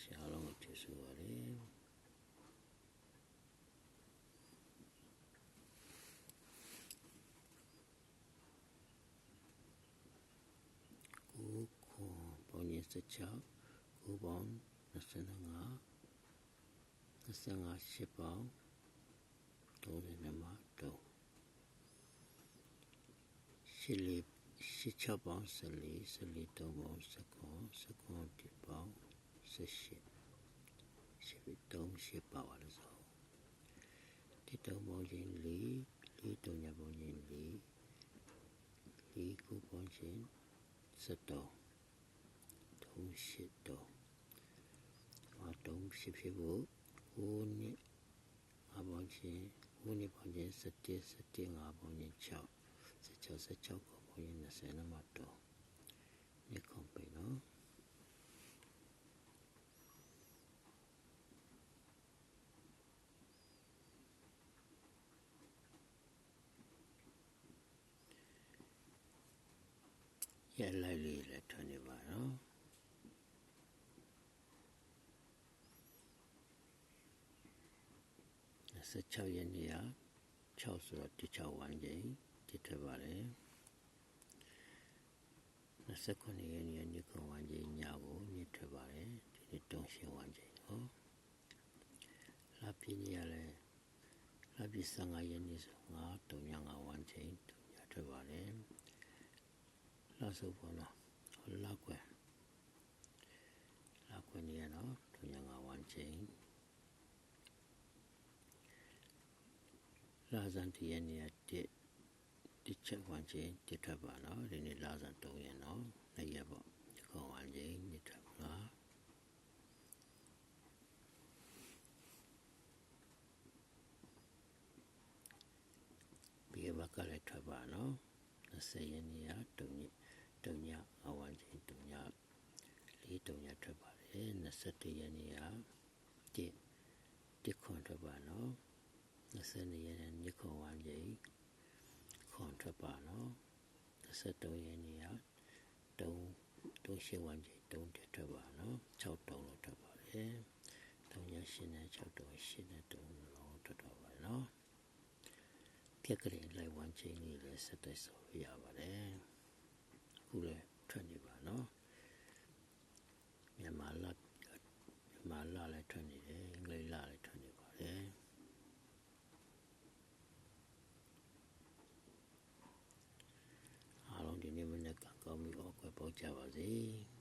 ရှင်အားလုံးကိုကျေးဇူးပါတယ်ကိုခွန်ပေါင်းရင်စချောက်ကိုပေါင်း25 25ရှစ်ပေါင်း32မှာတော့ရှစ်လေးရှစ်6ပေါင်း14 14 3ပေါင်း19 19ဒီပေါင်း 18ရှစ်ပြီး3ရှစ်ပါပါလို့ဆိုဒီတော့ပေါင်းချင်း4 4တုံညာပေါင်းချင်း4 4ကိုပေါင်းချင်း7 3ရှစ်တော့အတုံးဖြစ်ဖြစ်ဖို့ဟိုးနှစ်အပေါင်းချင်းဟိုးနှစ်ပေါင်းချင်း7 7 5ပေါင်းချင်း6 16 16ကိုပေါင်းချင်း20နဲ့မှတော့နှစ်ခုပဲနော် ရလိုက်လေးလည်းထွန်းနေပါနော်26ရက်နေ့က6ဆိုတော့ဒီ6ဝန်းကျင်ဒီထွက်ပါတယ်29ရက်နေ့ညခွန်ဝန်းကျင်ညကိုညထွက်ပါတယ်ဒီနေ့တုံးရှင်ဝန်းကျင်ဟောလာပြင်းရလဲလာပြ15ရက်နေ့ဆို9တုံည9ဝန်းကျင်တုံညထွက်ပါတယ် လာစုပ်ပေါ်တော့လာကွယ်လာကွယ်နေရတော့တုံည9ဝန်းကျင်လာဇန်တရနေရတဲ့ဒီချက်ဝန်းချင်းတစ်ထွက်ပါနော်ဒီနေ့လာဇန်3ရက်နော်နှစ်ရက်ပေါ့ဒီခေါဝန်းချင်းတစ်ထွက်ပါနော်ဒီဘက်ကလည်းထွက်ပါနော်20ရက်နေရတုံည တုံညအဝန်းချင်းတုံညလေးတုံညထွက်ပါတယ်21ရက်နေရတစ်တစ်ခွန်ထွက်ပါနော်20ရက်နေ့ညခွန်ဝန်းကြီးခွန်ထွက်ပါနော်23ရက်နေ့ကတုံးတုံးရှိဝန်းကြီးတုံးတက်ထွက်ပါနော်6တုံးလို့ထွက်ပါတယ်3ရက်8နဲ့6တုံး8နဲ့တုံးလုံးထွက်တော့ပါနော်ပြက်ကလေးလိုက်ဝန်းချင်းလေးလည်းဆက်တိုက်ဆိုရပါတယ်အ ခုလည်းထွက်နေပါနော်မြန်မာလာမြန်မာလာလည်းထွက်နေတယ်အင်္ဂလိပ်လာလည်းထွက်နေပါတယ်အားလုံးဒီနေ့မနေ့ကကောင်းပြီးတော့ကွယ်ပေါကြပါစေ။